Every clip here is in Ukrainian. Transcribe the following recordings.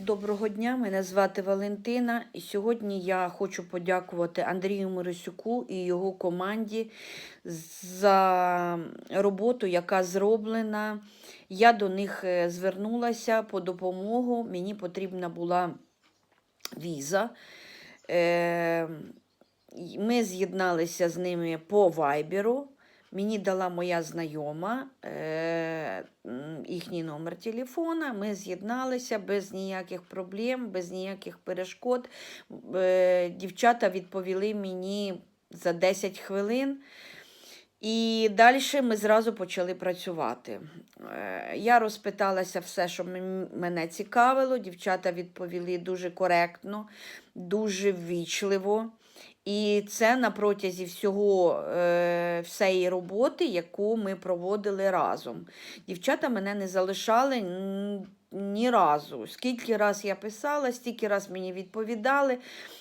Доброго дня, мене звати Валентина, і сьогодні я хочу подякувати Андрію Миросюку і його команді за роботу, яка зроблена. Я до них е, звернулася по допомогу. Мені потрібна була віза. Е, Ми з'єдналися з ними по вайберу. Мені дала моя знайома е, їхній номер телефона. Ми з'єдналися без ніяких проблем, без ніяких перешкод. Е, дівчата відповіли мені за 10 хвилин. І далі ми зразу почали працювати. Е, Я розпиталася все, що мене цікавило. Дівчата відповіли дуже коректно, дуже ввічливо. І це на протязі всього е, всієї роботи, яку ми проводили разом. Дівчата мене не залишали ні разу. Скільки раз я писала, стільки раз мені відповідали.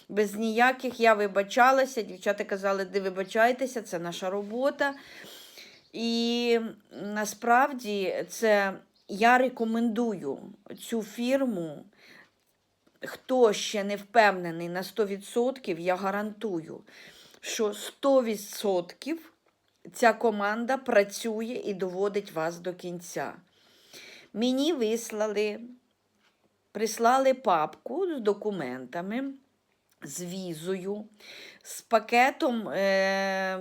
Без ніяких я вибачалася. Дівчата казали, де вибачайтеся, це наша робота. І насправді це я рекомендую цю фірму. Хто ще не впевнений на 100%, я гарантую, що 100% ця команда працює і доводить вас до кінця. Мені вислали, прислали папку з документами, з візою, з пакетом е,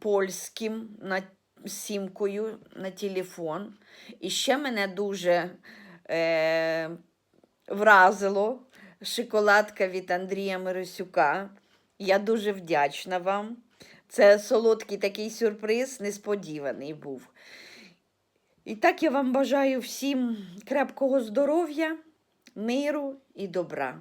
польським на сімкою на телефон. І ще мене дуже е, вразило шоколадка від Андрія Миросюка. Я дуже вдячна вам. Це солодкий такий сюрприз, несподіваний був. І так я вам бажаю всім крепкого здоров'я, миру і добра.